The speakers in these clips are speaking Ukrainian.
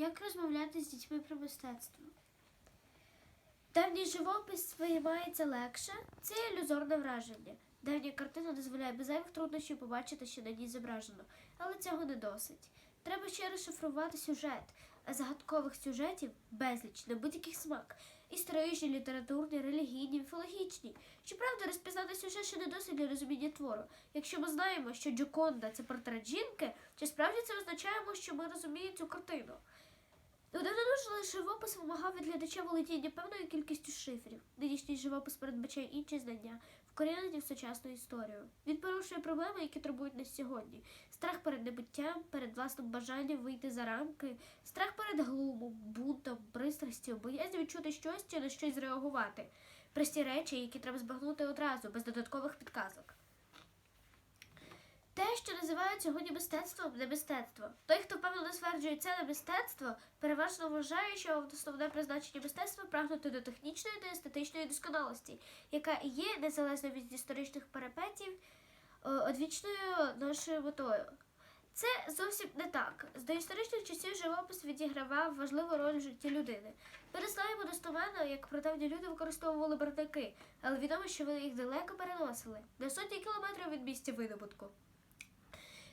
Як розмовляти з дітьми про мистецтво? Давній живопис сприймається легше, це ілюзорне враження. Давня картина дозволяє без зайвих труднощів побачити, що на ній зображено, але цього не досить. Треба ще розшифрувати сюжет, а загадкових сюжетів безліч на будь-який смак. Історичні, літературні, релігійні, міфологічні. Щоправда, розпізнати сюжет ще не досить для розуміння твору. Якщо ми знаємо, що Джоконда це портрет жінки, чи справді це означаємо, що ми розуміємо цю картину? Давнонужний живопис вимагав від глядача володіння певною кількістю шифрів. Нинішній живопис передбачає інші знання, вкорінені в сучасну історію. Він порушує проблеми, які турбують нас сьогодні: страх перед небуттям, перед власним бажанням вийти за рамки, страх перед глумом, бунтом, пристрастю, боязнь відчути щось чи на щось зреагувати. Прості речі, які треба збагнути одразу, без додаткових підказок. Те, що називають сьогодні мистецтвом, не мистецтво. Той, хто впевнено стверджує це не мистецтво, переважно вважає, що основне призначення мистецтва прагнути до технічної та естетичної досконалості, яка є незалежно від історичних перипетів е, одвічною нашою метою. Це зовсім не так. З доісторичних часів живопис відігравав важливу роль в житті людини. Ми не знаємо достовірно, як прадавні люди використовували барвники, але відомо, що вони їх далеко переносили на сотні кілометрів від місця видобутку.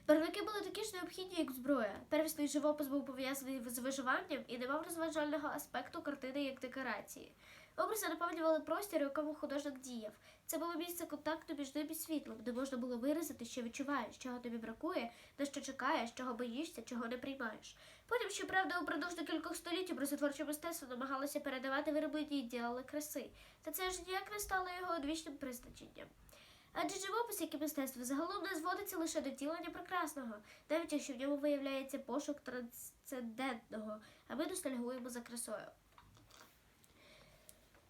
Барвники були такі ж необхідні, як зброя. Первісний живопис був пов'язаний з виживанням і не мав розважального аспекту картини як декорації. Образи наповнювали простір, у якому художник діяв. Це було місце контакту між ним і світлом, де можна було виразити, що відчуваєш, чого тобі бракує, на що чекаєш, чого боїшся, чого не приймаєш. Потім, щоправда, упродовж декількох століть образотворче мистецтво намагалося передавати вироблені ідеали краси, та це ж ніяк не стало його одвічним призначенням. Адже живопис, як і мистецтво, загалом не зводиться лише до тілення прекрасного, навіть якщо в ньому виявляється пошук трансцендентного, а ми ностальгуємо за красою.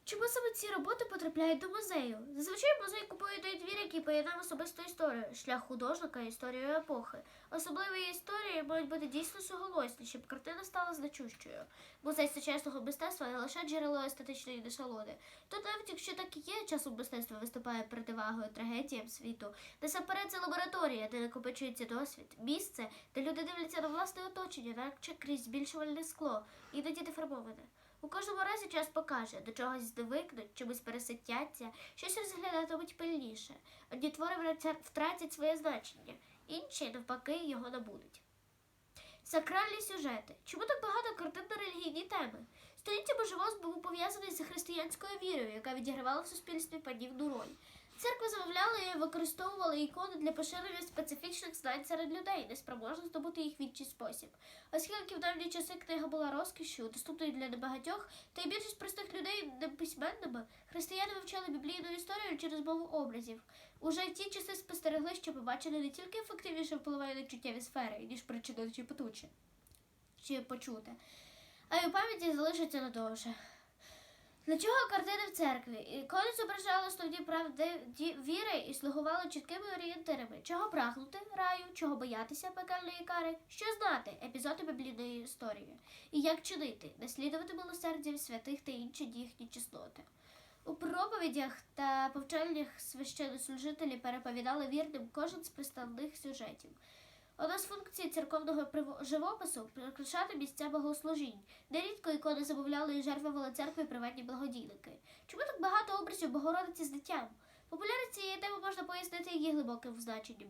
Чому саме ці роботи потрапляють до музею? Зазвичай музей купує той двір, який поєднав особисту історію, шлях художника, і історію епохи. Особливі історії мають бути дійсно суголосні, щоб картина стала значущою. Музей сучасного мистецтва не лише джерело естетичної насолоди. Тут навіть якщо так і є, часом мистецтво виступає противагою трагедіям світу. Насамперед це лабораторія, де накопичується досвід, місце, де люди дивляться на власне оточення, наче крізь збільшувальне скло, іноді деформоване. У кожному разі час покаже, до чогось звикнуть, чомусь переситяться, щось розглядатимуть пильніше. Одні твори втратять своє значення, інші, навпаки, його набудуть. Сакральні сюжети. Чому так багато картин на релігійні теми? Століття божевоз був пов'язаний з християнською вірою, яка відігравала в суспільстві подібну роль. Церкви замовляли і використовували ікони для поширення специфічних знань серед людей, неспроможних здобути їх в інший спосіб. Оскільки в давні часи книга була розкішю, доступною для небагатьох, та й більшість простих людей неписьменними, християни вивчали біблійну історію через мову образів. Уже в ті часи спостерегли, що побачили не тільки ефективніше впливає на чуттєві сфери, ніж причинити чи потуче, чи почути, а й у пам'яті залишиться надовше. Для чого картини в церкві? Ікони зображали основні правди віри і слугували чіткими орієнтирами. Чого прагнути раю, чого боятися пекельної кари, що знати епізоди біблійної історії, і як чинити, наслідувати милосердя святих та інші їхні чесноти. У проповідях та повчальнях священнослужителі переповідали вірним кожен з представних сюжетів. Одна з функцій церковного живопису прикрашати місця богослужінь. Нерідко ікони замовляли і жертвували церкві приватні благодійники. Чому так багато образів Богородиці з дитям? Популярність цієї теми можна пояснити її глибоким значенням.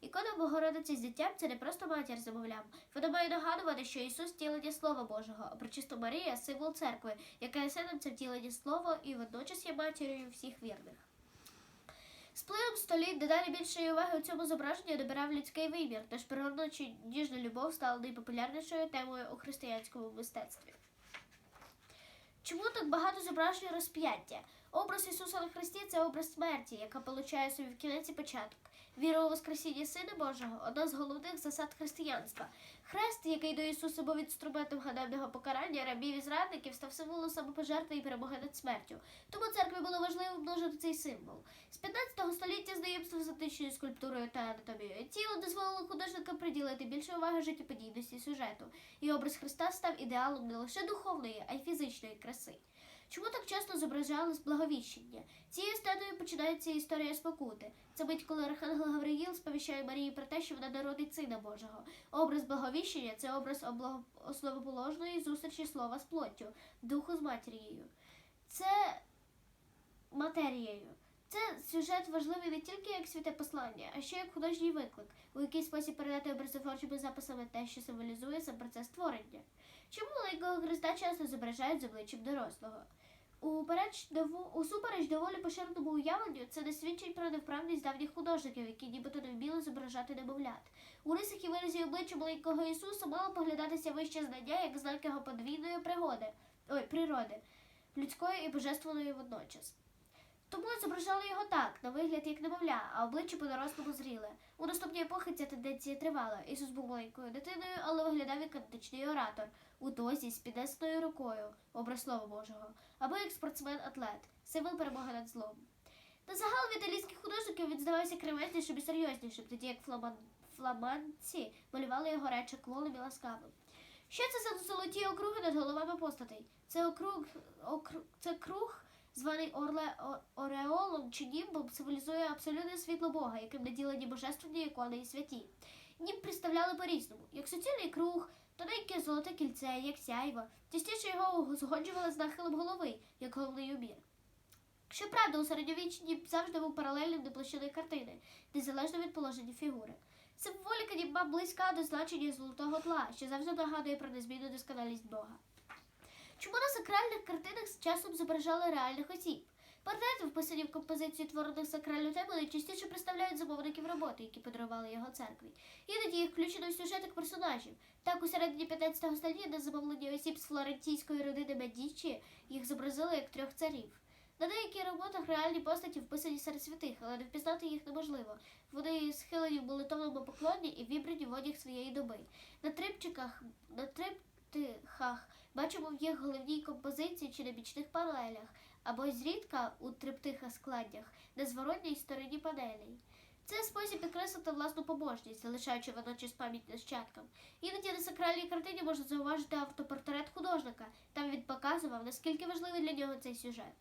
Ікона Богородиці з дитям це не просто матір замовляв. Вона має нагадувати, що Ісус втілення Слова Божого, а причисто Марія символ церкви, яка є сином це втілення Слова і водночас є матір'ю всіх вірних. З плином століть дедалі більшої уваги у цьому зображенні добирав людський вимір, тож природнича ніжна любов стала найпопулярнішою темою у християнському мистецтві. Чому так багато зображень розп'яття? Образ Ісуса на Христі це образ смерті, яка получає собі в кінець і початок. Віра у Воскресіння Сина Божого одна з головних засад християнства. Хрест, який до Ісуса був інструментом ганебного покарання рабів і зрадників, став символом самопожертви і перемоги над смертю. Тому церкві було важливо множити цей символ. З 15 століття знайомство з античною скульптурою та анатомією тіла дозволило художникам приділити більше уваги життєподібності сюжету, і образ Христа став ідеалом не лише духовної, а й фізичної краси. Чому так часто зображали благовіщення? Цією статуєю починається історія спокути. Це мить, коли Архангел Гавриїл сповіщає Марії про те, що вона народить сина Божого. Образ благовіщення це образ основоположної зустрічі слова з плоттю, духу з матір'єю. Це матерією. Це сюжет важливий не тільки як святе послання, а ще як художній виклик, у який спосіб передати образотворчими записами те, що символізує сам процес створення. Чому маленького Христа часто зображають з обличчям дорослого? Усупереч доволі поширеному уявленню, це не свідчить про невправність давніх художників, які нібито не вміли зображати немовлят. У рисах і виразі обличчя маленького Ісуса мало поглядатися вище знання як знак його подвійної пригоди, ой, природи, людської і божественної водночас. Тому зображали його так, на вигляд як немовля, а обличчя по-дорослому зріле. У наступній епохи ця тенденція тривала. Ісус був маленькою дитиною, але виглядав як античний оратор у дозі з піднесеною рукою, образ Слова Божого, або як спортсмен-атлет, символ перемоги над злом. На загал в італійських художників він здавався кремезнішим і серйознішим, тоді як фламан... фламандці малювали його речі клоним і ласкавим. Що це за золоті округи над головами постатей? Це округ, округ це круг, званий Орле Ореолом чи німбом, символізує абсолютне світло Бога, яким наділені божественні ікони і святі. Німб представляли по-різному, як суцільний круг, тоненьке золоте кільце, як сяйво. Частіше його узгоджували з нахилом голови, як головний убір. Щоправда, у середньовіччі німб завжди був паралельним до площини картини, незалежно від положення фігури. Символіка німба близька до значення золотого тла, що завжди нагадує про незмінну досконалість Бога. Чому на сакральних картинах з часом зображали реальних осіб? Портрети, вписані в композицію творених сакральну тему, найчастіше представляють замовників роботи, які подарували його церкві. Іноді їх включено в сюжет персонажів. Так, у середині 15 століття на замовлення осіб з флорентійської родини Медічі їх зобразили як трьох царів. На деяких роботах реальні постаті вписані серед святих, але не впізнати їх неможливо. Вони схилені в молитовному поклоні і вібрані в одяг своєї доби. На трипчиках, на триптихах бачимо в їх головній композиції чи на бічних панелях, або зрідка у триптиха складнях на зворотній стороні панелей. Це спосіб підкреслити власну побожність, залишаючи водночас пам'ять нащадкам. Іноді на сакральній картині можна зауважити автопортрет художника. Там він показував, наскільки важливий для нього цей сюжет.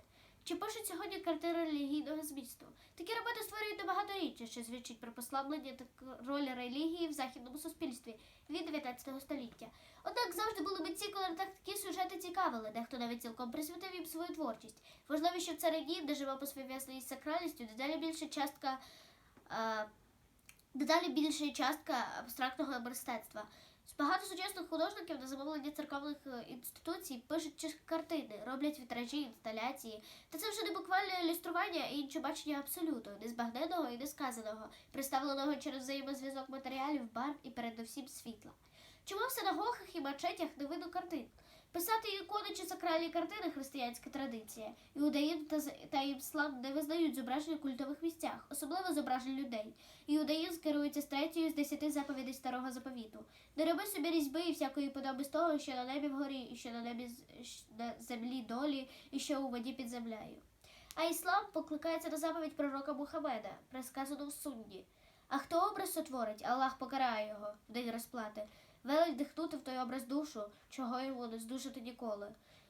Чи пишуть сьогодні картини релігійного змісту? Такі роботи створюють набагато рідше, що свідчить про послаблення та роль релігії в західному суспільстві від 19 століття. Однак завжди були митці, коли такі сюжети цікавили, дехто навіть цілком присвятив їм свою творчість. Важливо, що в царині, де живопис пов'язаний з сакральністю, дедалі більша частка. е, Дедалі більша частка абстрактного мистецтва. Багато сучасних художників на замовлення церковних е, інституцій пишуть картини, роблять вітражі, інсталяції. Та це вже не буквальне ілюстрування і інше бачення абсолюту, незбагненого і несказаного, представленого через взаємозв'язок матеріалів, барв і передусім світла. Чому в синагогах і мачетях не видно картин? Писати ікони чи сакральні картини християнська традиція. Іудаїзм та, та іслам не визнають зображень у культових місцях, особливо зображень людей. Іудаїзм керується з третьою з десяти заповідей старого заповіту. Не роби собі різьби і всякої подоби з того, що на небі вгорі, і що на небі на землі долі, і що у воді під землею. А іслам покликається на заповідь пророка Мухаммеда, присказану в судді. А хто образ сотворить, Аллах покарає його в день розплати. Велить дихнути в той образ душу, чого йому не здужити ніколи.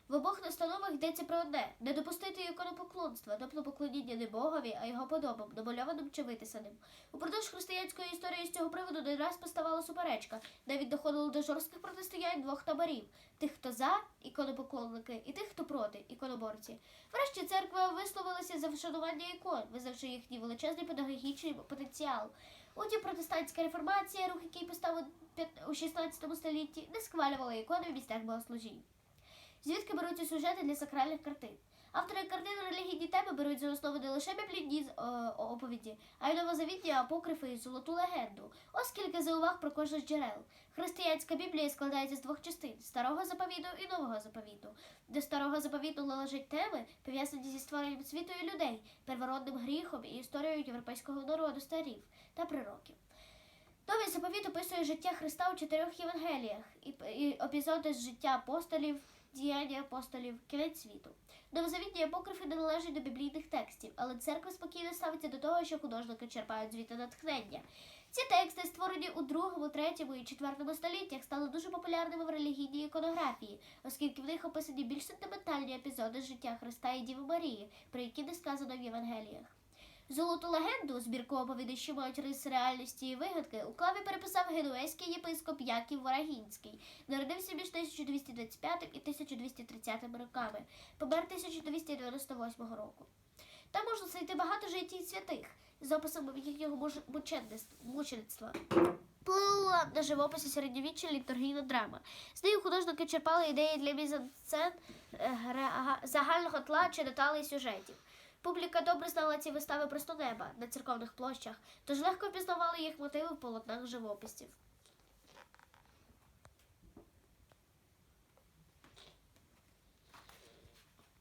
В обох настановах йдеться про одне не допустити іконопоклонства, тобто поклоніння не Богові, а його подобам, намальованим чи витисаним. Упродовж християнської історії з цього приводу не раз поставала суперечка, навіть доходило до жорстких протистоянь двох таборів тих, хто за іконопоклонники, і тих, хто проти іконоборці. Врешті церква висловилася за вшанування ікон, визнавши їхній величезний педагогічний потенціал. Утім, протестантська реформація, рух, який поставив у 16 столітті, не схвалювала ікони в місцях богослужінь. Звідки беруться сюжети для сакральних картин? Автори картин релігійні теми беруть за основу не лише біблійні е, оповіді, а й новозавітні апокрифи і золоту легенду. Ось кілька зауваг про кожне джерел. Християнська Біблія складається з двох частин старого заповіту і нового заповіту. До старого заповіту належать теми, пов'язані зі створенням світу і людей, первородним гріхом і історією європейського народу старів та пророків. Новий заповіт описує життя Христа у чотирьох Євангеліях і епізоди з життя апостолів діяння апостолів, кінець світу. Новозавітні апокрифи не належать до біблійних текстів, але церква спокійно ставиться до того, що художники черпають звідти натхнення. Ці тексти, створені у другому, третьому і четвертому століттях, стали дуже популярними в релігійній іконографії, оскільки в них описані більш сентиментальні епізоди життя Христа і Діви Марії, про які не сказано в Євангеліях. Золоту легенду, збірку оповідей, що мають риси реальності і вигадки, у клаві переписав генуезький єпископ Яків Ворогінський. Народився між 1225 і 1230 роками, помер 1298 року. Там можна знайти багато життів святих з описами їхнього мучеництва. Вплинула на живописі середньовіччя літургійна драма. З нею художники черпали ідеї для мізансцен е, загального тла чи деталей сюжетів. Публіка добре знала ці вистави просто неба на церковних площах, тож легко впізнавали їх мотиви в полотнах живописців.